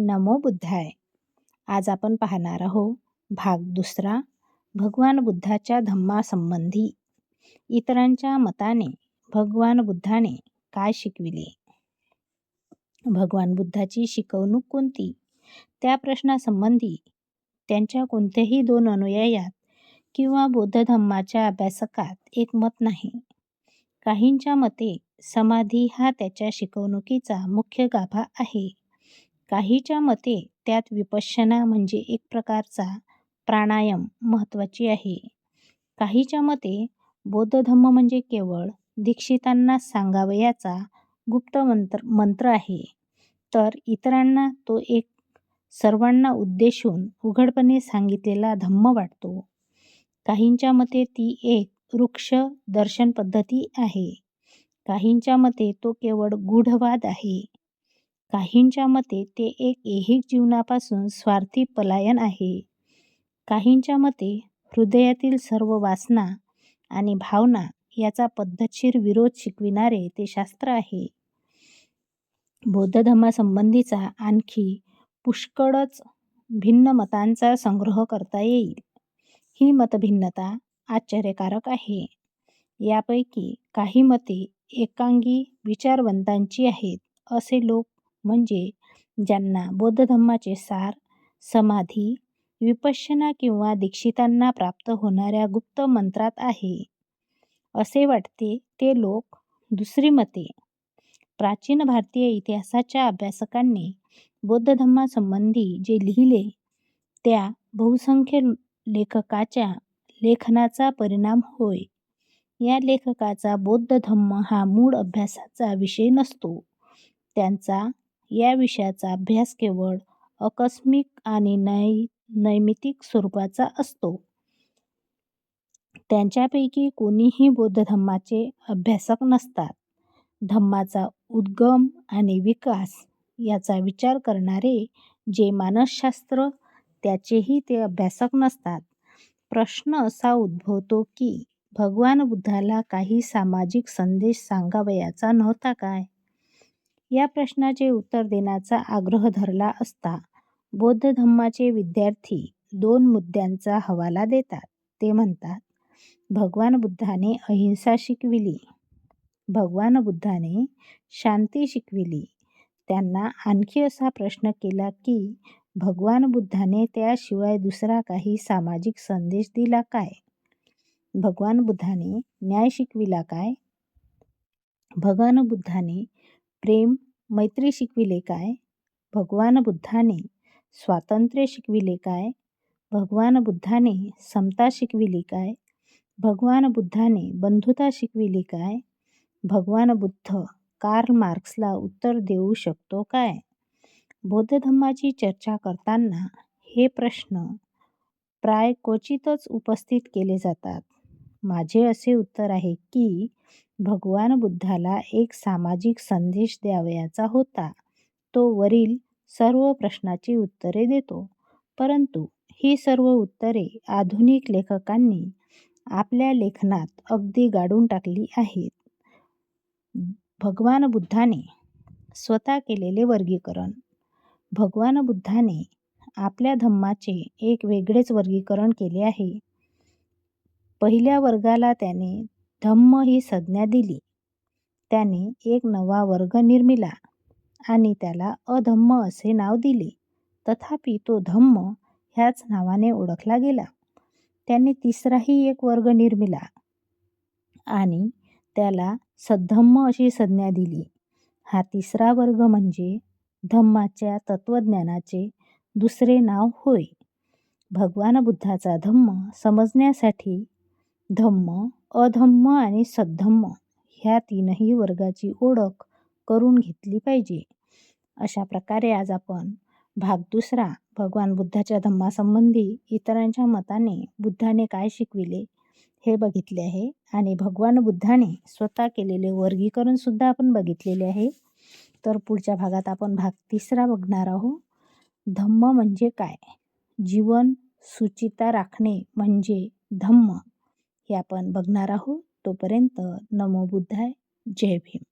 नमो बुद्धाय. आज आपण पाहणार आहोत भाग दुसरा भगवान बुद्धाच्या धम्मासंबंधी. इतरांच्या मताने भगवान बुद्धाने काय शिकविले? भगवान बुद्धाची शिकवणूक कोणती? त्या प्रश्नासंबंधी त्यांच्या कोणत्याही दोन अनुयायात किंवा बौद्ध धम्माच्या अभ्यासकात एक मत नाही. काहींच्या मते समाधी हा त्याच्या शिकवणुकीचा मुख्य गाभा आहे. काहीच्या मते त्यात विपश्यना म्हणजे एक प्रकारचा प्राणायाम महत्त्वाची आहे. काहीच्या मते बौद्ध धम्म म्हणजे केवळ दीक्षितांना सांगावयाचा गुप्त मंत्र मंत्र आहे. तर इतरांना तो एक सर्वांना उद्देशून उघडपणे सांगितलेला धम्म वाटतो. काहींच्या मते ती एक वृक्ष दर्शन पद्धती आहे. काहींच्या मते तो केवळ गूढवाद आहे. काहींच्या मते ते एक ऐहिक जीवनापासून स्वार्थी पलायन आहे. काहींच्या मते हृदयातील सर्व वासना आणि भावना याचा पद्धतशीर विरोध शिकविणारे ते शास्त्र आहे. बौद्ध धर्मासंबंधीचा आणखी पुष्कळच भिन्न मतांचा संग्रह करता येईल. ही मतभिन्नता आश्चर्यकारक आहे. यापैकी काही मते एकांगी विचारवंतांची आहेत असे लोक म्हणजे ज्यांना बौद्ध धम्माचे सार समाधी विपश्यना किंवा दीक्षितांना प्राप्त होणाऱ्या गुप्त मंत्रात आहे. असे वाटते ते लोक दुसरी मते. प्राचीन भारतीय इतिहासाच्या अभ्यासकांनी बौद्ध धम्मासंबंधी जे लिहिले त्या बहुसंख्य लेखकाच्या लेखनाचा परिणाम होय. या लेखकाचा बौद्ध धम्म हा मूळ अभ्यासाचा विषय नसतो. त्यांचा या विषयाचा अभ्यास केवळ आकस्मिक आणि नै नैमित्तिक स्वरूपाचा असतो. त्यांच्यापैकी कोणीही बौद्ध धम्माचे अभ्यासक नसतात. धम्माचा उद्गम आणि विकास याचा विचार करणारे जे मानसशास्त्र त्याचेही ते अभ्यासक नसतात. प्रश्न असा उद्भवतो की भगवान बुद्धाला काही सामाजिक संदेश सांगावयाचा नव्हता काय? या प्रश्नाचे उत्तर देण्याचा आग्रह धरला असता बौद्ध धम्माचे विद्यार्थी दोन मुद्द्यांचा हवाला देतात. ते म्हणतात भगवान बुद्धाने अहिंसा शिकविली. भगवान बुद्धाने शांती शिकविली. त्यांना आणखी असा प्रश्न केला की भगवान बुद्धाने त्याशिवाय दुसरा काही सामाजिक संदेश दिला काय? भगवान बुद्धाने न्याय शिकविला काय? भगवान बुद्धाने प्रेम मैत्री शिकविले काय? भगवान बुद्धाने स्वातंत्र्य शिकविले काय? भगवान बुद्धाने समता शिकविली काय? भगवान बुद्धाने बंधुता शिकविली काय? भगवान बुद्ध कार्ल मार्क्सला उत्तर देऊ शकतो काय? बौद्ध धम्माची चर्चा करताना हे प्रश्न प्राय क्वचितच उपस्थित केले जातात. माझे असे उत्तर आहे की भगवान बुद्धाला एक सामाजिक संदेश द्यावयाचा होता. तो वरील सर्व प्रश्नाची उत्तरे देतो. परंतु ही सर्व उत्तरे आधुनिक लेखकांनी आपल्या लेखनात अगदी गाडून टाकली आहेत. भगवान बुद्धाने स्वतः केलेले वर्गीकरण. भगवान बुद्धाने आपल्या धम्माचे एक वेगळेच वर्गीकरण केले आहे. पहिल्या वर्गाला त्याने धम्म ही संज्ञा दिली. त्याने एक नवा वर्ग निर्मिला आणि त्याला अधम्म असे नाव दिले. तथापि तो धम्म ह्याच नावाने ओळखला गेला. त्याने तिसराही एक वर्ग निर्मिला आणि त्याला सद्धम्म अशी संज्ञा दिली. हा तिसरा वर्ग म्हणजे धम्माच्या तत्त्वज्ञानाचे दुसरे नाव होय. भगवान बुद्धाचा धम्म समजण्यासाठी धम्म अधम्म आणि सद्धम्म ह्या तीनही वर्गाची ओळख करून घेतली पाहिजे. अशा प्रकारे आज आपण भाग दुसरा भगवान बुद्धाच्या धम्मासंबंधी इतरांच्या मताने बुद्धाने काय शिकविले हे बघितले आहे आणि भगवान बुद्धाने स्वतः केलेले वर्गीकरणसुद्धा आपण बघितलेले आहे. तर पुढच्या भागात आपण भाग तिसरा बघणार आहोत. धम्म म्हणजे काय? जीवन सुचिता राखणे म्हणजे धम्म. हे आपण बघणार आहोत. तोपर्यंत नमो बुद्धाय. जय भीम.